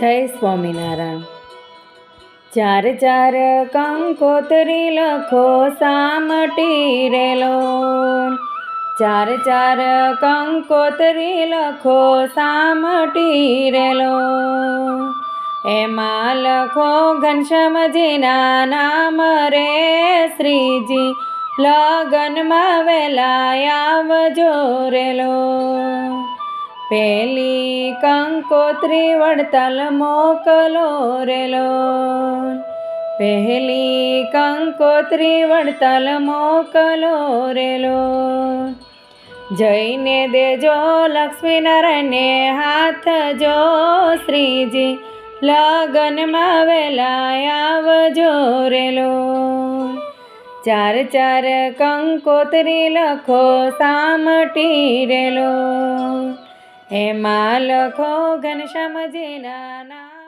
જય સ્વામિનારાયણ. ચાર ચાર કંકોતરી લખો સામટી રેલો. ચાર ચાર કંકોતરી લખો સામટી રેલો. એમાં લખો ઘનશ્યામજીના નામ રે શ્રીજી. લગનમાં વેલા આવજો રેલો. પેલી કંકોત્રી વડતાલ મોકલો રેલો પહેલી કંકોત્રી વડતાલ મોકલો રેલો જઈને દેજો લક્ષ્મીનારાયણને હાથ જો શ્રીજી, લગનમાં વેલા આવજો રેલો ચાર ચાર કંકોત્રી લખો સામટી રેલો એમાં લખો ઘનશ્યામજીના નામ